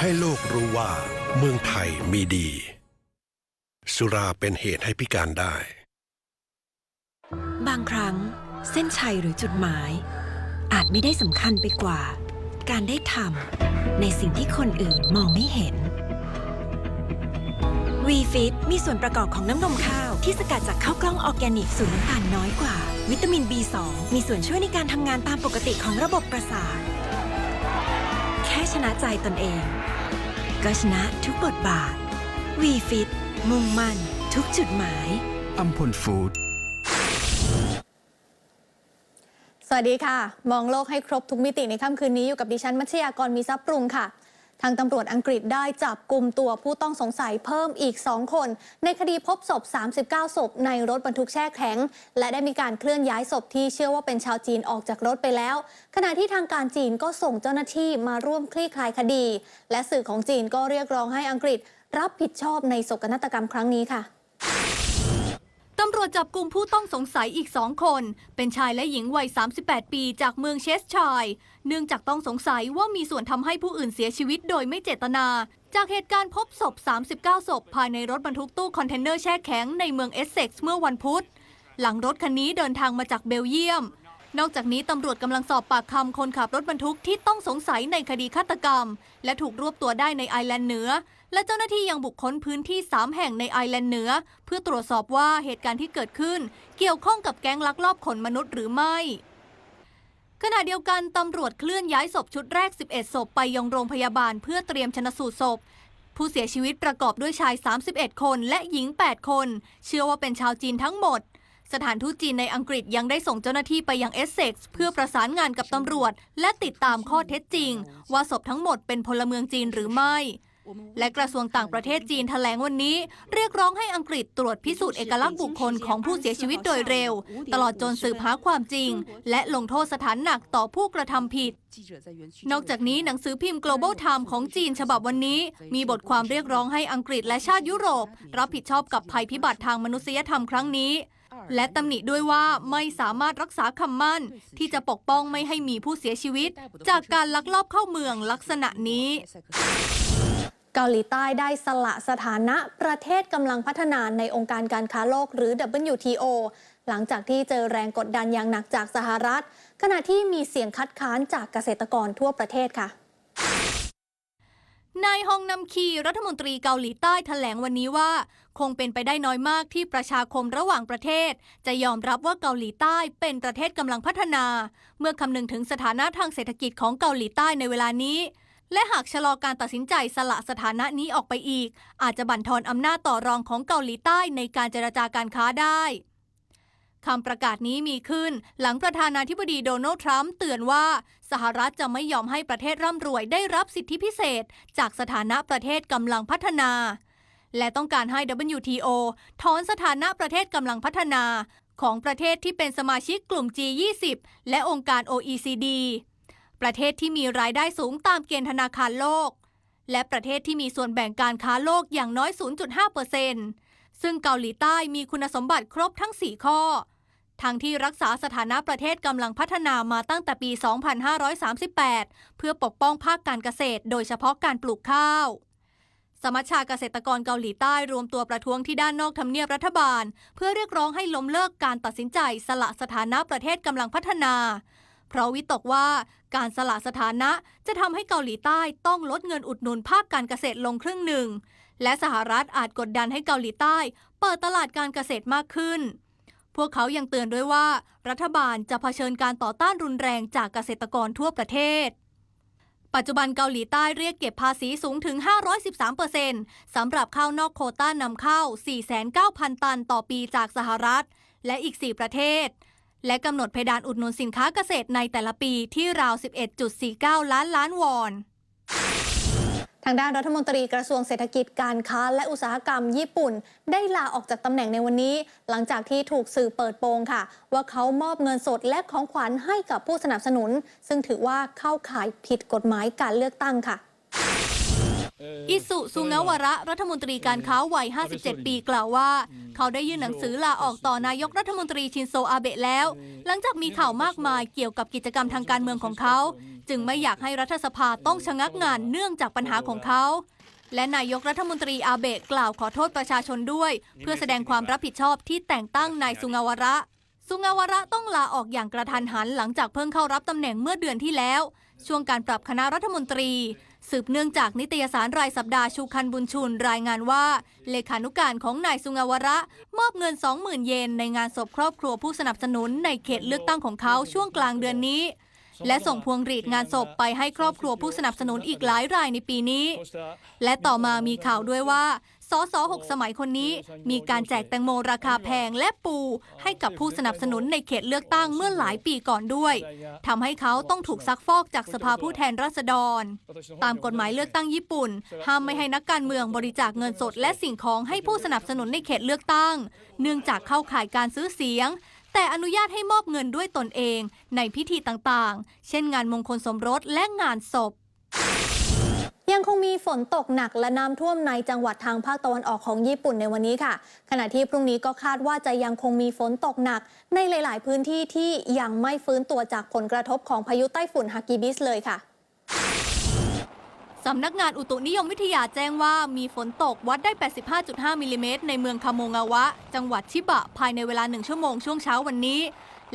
ให้โลกรู้ว่าเมืองไทยมีดี สุราเป็นเหตุให้พิการได้ บางครั้งเส้นชัยหรือจุดหมาย อาจไม่ได้สำคัญไปกว่า การได้ทำในสิ่งที่คนอื่นมองไม่เห็น VFIT มีส่วนประกอบของน้ำนมข้าว ที่สกัดจากข้าวกล้องออร์แกนิกสูตรน้ำตาลน้อยกว่า วิตามิน B2 มีส่วนช่วยในการทำงานตามปกติของระบบประสาท ชนะใจตนเอง ก็ชนะทุกบทบาท VFIT มุ่งมั่น ทุกจุดหมาย อัมพลฟู้ด สวัสดีค่ะ มองโลกให้ครบทุกมิติในค่ำคืนนี้อยู่กับดิฉันมัชยากรมีทรัพย์ปรุงค่ะ ทางตำรวจอังกฤษได้จับกลุ่มตัวผู้ต้องสงสัยเพิ่มอีก 2 คน ในคดีพบศพ 39 ศพในรถบรรทุกแช่แข็ง และได้มีการเคลื่อนย้ายศพที่เชื่อว่าเป็นชาวจีนออกจากรถไปแล้ว ขณะที่ทางการจีนก็ส่งเจ้าหน้าที่มาร่วมคลี่คลายคดี และสื่อของจีนก็เรียกร้องให้อังกฤษ รับผิดชอบในโศกนาฏกรรมครั้งนี้ค่ะ ตำรวจจับกลุ่มผู้ต้องสงสัยอีกสองคน เป็นชายและหญิงวัย 38 ปีจากเมืองเชสชายร์เนื่องจากต้องสงสัยว่ามีส่วนทำให้ผู้อื่นเสียชีวิตโดยไม่เจตนา จากเหตุการณ์พบศพ 39 ศพ ภายในรถบรรทุกตู้คอนเทนเนอร์แช่แข็งในเมืองเอสเซ็กซ์เมื่อวันพุธ หลังรถคันนี้เดินทางมาจากเบลเยียม นอกจากนี้ตำรวจกำลังสอบปากคำคนขับรถบรรทุกที่ต้องสงสัยในคดีฆาตกรรม และถูกรวบตัวได้ในไอร์แลนด์เหนือ และเจ้าหน้าที่ยังบุกค้นพื้นที่ 3 แห่งในไอร์แลนด์เหนือ เพื่อตรวจสอบว่าเหตุการณ์ที่เกิดขึ้น เกี่ยวข้องกับแก๊งลักลอบขนมนุษย์หรือไม่ขณะเดียวกันตำรวจเคลื่อนย้ายศพชุดแรก 11 ศพไปยังโรงพยาบาลเพื่อเตรียมชนสูตรศพ ผู้เสียชีวิตประกอบด้วยชาย 31 คนและหญิง 8 คน เชื่อว่าเป็นชาวจีนทั้งหมด สถานทูตจีนในอังกฤษยังได้ส่งเจ้าหน้าที่ไปยังเอสเซ็กซ์เพื่อประสานงานกับตำรวจ และติดตามข้อเท็จจริง ว่าศพทั้งหมดเป็นพลเมืองจีนหรือไม่ และกระทรวงต่างประเทศจีนแถลงวันนี้ เรียกร้องให้อังกฤษตรวจพิสูจน์เอกลักษณ์บุคคลของผู้เสียชีวิตโดยเร็ว ตลอดจนสืบหาความจริง และลงโทษสถานหนักต่อผู้กระทำผิด นอกจากนี้หนังสือพิมพ์ Global Time ของจีนฉบับวันนี้ มีบทความเรียกร้องให้อังกฤษและชาติยุโรป รับผิดชอบกับภัยพิบัติทางมนุษยธรรมครั้งนี้และตำหนิด้วยว่าไม่สามารถรักษาคำมั่น ที่จะปกป้องไม่ให้มีผู้เสียชีวิต จากการลักลอบเข้าเมืองลักษณะนี้ เกาหลีใต้ได้สละสถานะประเทศกำลังพัฒนาในองค์การการค้าโลกหรือ WTO หลังจากที่เจอแรงกดดันอย่างหนักจากสหรัฐ ขณะที่มีเสียงคัดค้านจากเกษตรกรทั่วประเทศค่ะนายฮองนำคีรัฐมนตรีเกาหลีใต้แถลงวันนี้ว่า คงเป็นไปได้น้อยมากที่ประชาคมระหว่างประเทศ จะยอมรับว่าเกาหลีใต้เป็นประเทศกำลังพัฒนา เมื่อคำนึงถึงสถานะทางเศรษฐกิจของเกาหลีใต้ในเวลานี้ และหากชะลอการตัดสินใจสละสถานะนี้ออกไปอีก อาจจะบั่นทอนอำนาจต่อรองของเกาหลีใต้ในการเจรจาการค้าได้คำประกาศนี้มีขึ้นหลังประธานาธิบดีโดนัลด์ทรัมป์เตือนว่าสหรัฐจะไม่ยอมให้ประเทศร่ำรวยได้รับสิทธิพิเศษ จากสถานะประเทศกำลังพัฒนา และต้องการให้ WTO ถอนสถานะประเทศกำลังพัฒนา ของประเทศที่เป็นสมาชิกกลุ่ม G20 และองค์การ OECD ประเทศที่มีรายได้สูงตามเกณฑ์ธนาคารโลก และประเทศที่มีส่วนแบ่งการค้าโลกอย่างน้อย 0.5%ซึ่งเกาหลีใต้มีคุณสมบัติครบทั้ง 4 ข้อ ทั้งที่รักษาสถานะประเทศกำลังพัฒนามาตั้งแต่ปี 2538 เพื่อปกป้องภาคการเกษตร โดยเฉพาะการปลูกข้าวสมัชชาเกษตรกรเกาหลีใต้รวมตัวประท้วงที่ด้านนอกทำเนียบรัฐบาล เพื่อเรียกร้องให้ล้มเลิกการตัดสินใจสละสถานะประเทศกำลังพัฒนา เพราะวิตกว่าการสละสถานะจะทำให้เกาหลีใต้ต้องลดเงินอุดหนุนภาคการเกษตรลงครึ่งหนึ่ง และสหรัฐอาจกดดันให้เกาหลีใต้ เปิดตลาดการเกษตรมากขึ้น พวกเขายังเตือนด้วยว่า รัฐบาลจะเผชิญการต่อต้านรุนแรงจากเกษตรกรทั่วประเทศ ปัจจุบันเกาหลีใต้เรียกเก็บภาษีสูงถึง 513%สำหรับข้าวนอกโคต้านำเข้า 4,900ตันต่อปีจากสหรัฐ และอีก 4 ประเทศ และกำหนดเพดานอุดหนุนสินค้าเกษตรในแต่ละปีที่ราว 11.49 ล้านล้านวอน ทางด้านรัฐมนตรีกระทรวงเศรษฐกิจการค้าและอุตสาหกรรมญี่ปุ่น ได้ลาออกจากตำแหน่งในวันนี้ หลังจากที่ถูกสื่อเปิดโปงค่ะ ว่าเขามอบเงินสดและของขวัญให้กับผู้สนับสนุน ซึ่งถือว่าเข้าข่ายผิดกฎหมายการเลือกตั้งค่ะอิสุสุงวระ รัฐมนตรีการค้าวัย 57 ปีกล่าวว่า เขาได้ยื่นหนังสือลาออกต่อนายกรัฐมนตรีชินโซอาเบะแล้ว หลังจากมีข่าวมากมายเกี่ยวกับกิจกรรมทางการเมืองของเขา จึงไม่อยากให้รัฐสภาต้องชะงักงานเนื่องจากปัญหาของเขา และนายกรัฐมนตรีอาเบะกล่าวขอโทษประชาชนด้วย เพื่อแสดงความรับผิดชอบที่แต่งตั้งนายสุงาวระ สุงาวระต้องลาออกอย่างกระทันหันหลังจากเพิ่งเข้ารับตำแหน่งเมื่อเดือนที่แล้ว ช่วงการปรับคณะรัฐมนตรี สืบเนื่องจากนิตยสารรายสัปดาห์ชูคันบุญชุนรายงานว่า เลขานุการของนายสุงาวระ มอบเงิน 20,000 เยนในงานศพครอบครัวผู้สนับสนุนในเขตเลือกตั้งของเขาช่วงกลางเดือนนี้ และส่งพวงหรีดงานศพไปให้ครอบครัวผู้สนับสนุนอีกหลายรายในปีนี้ และต่อมามีข่าวด้วยว่า สสหกสมัยคนนี้ มีการแจกแตงโมราคาแพงและปู ให้กับผู้สนับสนุนในเขตเลือกตั้งเมื่อหลายปีก่อนด้วยทำให้เขาต้องถูกซักฟอกจากสภาผู้แทนราษฎร ตามกฎหมายเลือกตั้งญี่ปุ่น ห้ามไม่ให้นักการเมืองบริจาคเงินสดและสิ่งของให้ผู้สนับสนุนในเขตเลือกตั้ง เนื่องจากเข้าข่ายการซื้อเสียงแต่อนุญาตให้มอบเงินด้วยตนเองในพิธีต่างๆ เช่นงานมงคลสมรสและงานศพ ยังคงมีฝนตกหนักและน้ำท่วมในจังหวัดทางภาคตะวันออกของญี่ปุ่นในวันนี้ค่ะ ขณะที่พรุ่งนี้ก็คาดว่าจะยังคงมีฝนตกหนัก ในหลาย ๆ พื้นที่ที่ยังไม่ฟื้นตัวจากผลกระทบของพายุไต้ฝุ่นฮากิบิสเลยค่ะสำนักงานอุตุนิยมวิทยาแจ้งว่ามีฝนตกวัดได้ 85.5 มิลลิเมตรในเมืองคาโมงาวะ จังหวัดชิบะ ภายในเวลา 1 ชั่วโมงช่วงเช้าวันนี้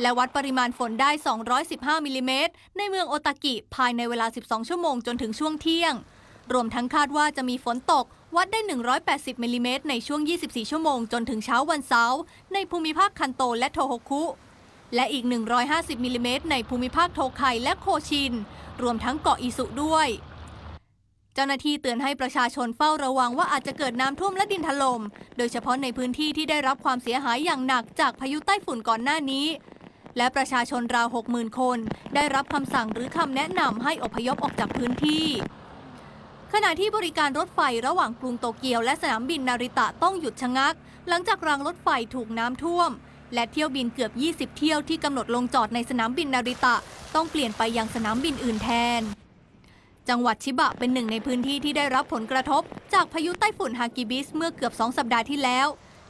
และวัดปริมาณฝนได้ 215 มิลลิเมตรในเมืองโอตากิ ภายในเวลา 12 ชั่วโมงจนถึงช่วงเที่ยง รวมทั้งคาดว่าจะมีฝนตก วัดได้ 180มิลลิเมตรในช่วง 24 ชั่วโมงจนถึงเช้าวันเสาร์ในภูมิภาคคันโตและโทโฮคุ และอีก 150มิลลิเมตรในภูมิภาคโทไคและโคชิน รวมทั้งเกาะอิสุด้วย เจ้าหน้าที่เตือนให้ประชาชนเฝ้าระวังว่าอาจจะเกิดน้ำท่วมและดินถล่ม โดยเฉพาะในพื้นที่ที่ได้รับความเสียหายอย่างหนักจากพายุใต้ฝุ่นก่อนหน้านี้และประชาชนราว 60,000 คน ได้รับคำสั่งหรือคำแนะนำให้อพยพออกจากพื้นที่ ขณะที่บริการรถไฟระหว่างกรุงโตเกียวและสนามบินนาริตะต้องหยุดชะงัก หลังจากรางรถไฟถูกน้ำท่วม และเที่ยวบินเกือบ 20 เที่ยวที่กำหนดลงจอดในสนามบินนาริตะ ต้องเปลี่ยนไปยังสนามบินอื่นแทน จังหวัดชิบะเป็นหนึ่งในพื้นที่ที่ได้รับผลกระทบ จากพายุไต้ฝุ่นฮากิบิสเมื่อเกือบ2สัปดาห์ที่แล้ว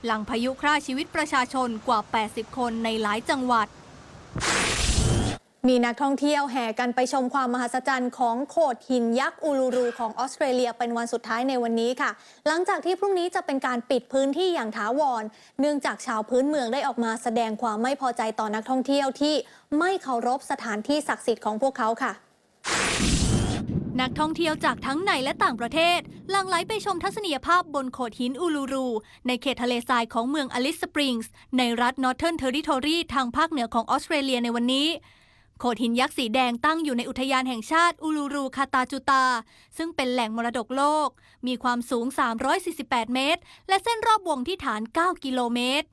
หลังพายุฆ่าชีวิตประชาชนกว่า 80 คนในหลายจังหวัด มีนักท่องเที่ยวแห่กันไปชมความมหัศจรรย์ของโขดหินยักษ์อูลูรูของออสเตรเลียเป็นวันสุดท้ายในวันนี้ค่ะ หลังจากที่พรุ่งนี้จะเป็นการปิดพื้นที่อย่างถาวร เนื่องจากชาวพื้นเมืองได้ออกมาแสดงความไม่พอใจต่อนักท่องเที่ยวที่ไม่เคารพสถานที่ศักดิ์สิทธิ์ของพวกเขาค่ะนักท่องเที่ยวจากทั้งในและต่างประเทศหลั่งไหลไปชมทัศนียภาพบนโขดหินอูลูรู ในเขตทะเลทรายของเมืองอลิสสปริงส์ในรัฐนอร์เทิร์นเทอริทอรีทางภาคเหนือของออสเตรเลียในวันนี้ โขดหินยักษ์สีแดงตั้งอยู่ในอุทยานแห่งชาติอูลูรูคาตาจูตา ซึ่งเป็นแหล่งมรดกโลก มีความสูง 348 เมตร และเส้นรอบวงที่ฐาน 9 กิโลเมตร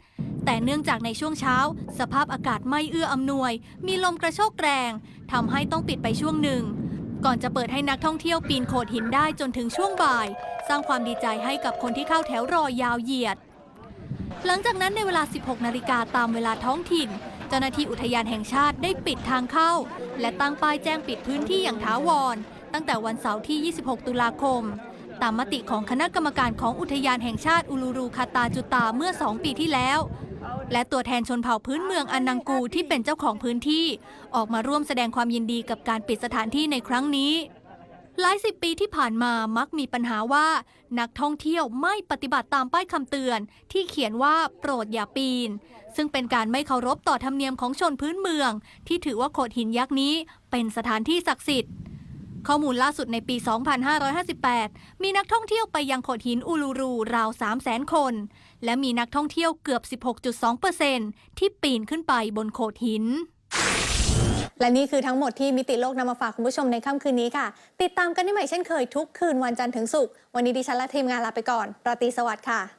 แต่เนื่องจากในช่วงเช้า สภาพอากาศไม่เอื้ออำนวย มีลมกระโชกแรงทำให้ต้องปิดไปช่วงหนึ่ง ก่อนจะเปิดให้นักท่องเที่ยวปีนโขดหินได้จนถึงช่วงบ่าย สร้างความดีใจให้กับคนที่เข้าแถวรอยาวเหยียด หลังจากนั้นในเวลา 16 นาฬิกาตามเวลาท้องถิ่น เจ้าหน้าที่อุทยานแห่งชาติได้ปิดทางเข้า และตั้งป้ายแจ้งปิดพื้นที่อย่างถาวร ตั้งแต่วันเสาร์ที่ 26 ตุลาคม ตามมติของคณะกรรมการของอุทยานแห่งชาติอูลูรูคาตาจุตาเมื่อ 2 ปีที่แล้ว และตัวแทนชนเผ่าพื้นเมืองอันนังกูที่เป็นเจ้าของพื้นที่ ออกมาร่วมแสดงความยินดีกับการปิดสถานที่ในครั้งนี้ หลายสิบปีที่ผ่านมามักมีปัญหาว่า นักท่องเที่ยวไม่ปฏิบัติตามป้ายคำเตือน ที่เขียนว่าโปรดอย่าปีน ซึ่งเป็นการไม่เคารพต่อธรรมเนียมของชนพื้นเมือง ที่ถือว่าโขดหินยักษ์นี้เป็นสถานที่ศักดิ์สิทธิ์ข้อมูลล่าสุดในปี 2558 มีนักท่องเที่ยวไปยังโขดหินอูลูรูราว 300,000 คน และมีนักท่องเที่ยวเกือบ 16.2%ที่ปีนขึ้นไปบนโขดหิน และนี่คือทั้งหมดที่มิติโลกนำมาฝากคุณผู้ชมในค่ำคืนนี้ค่ะ ติดตามกันได้ใหม่เช่นเคยทุกคืนวันจันทร์ถึงศุกร์วันนี้ดิฉันและทีมงานลาไปก่อนราตรีสวัสดิ์ค่ะ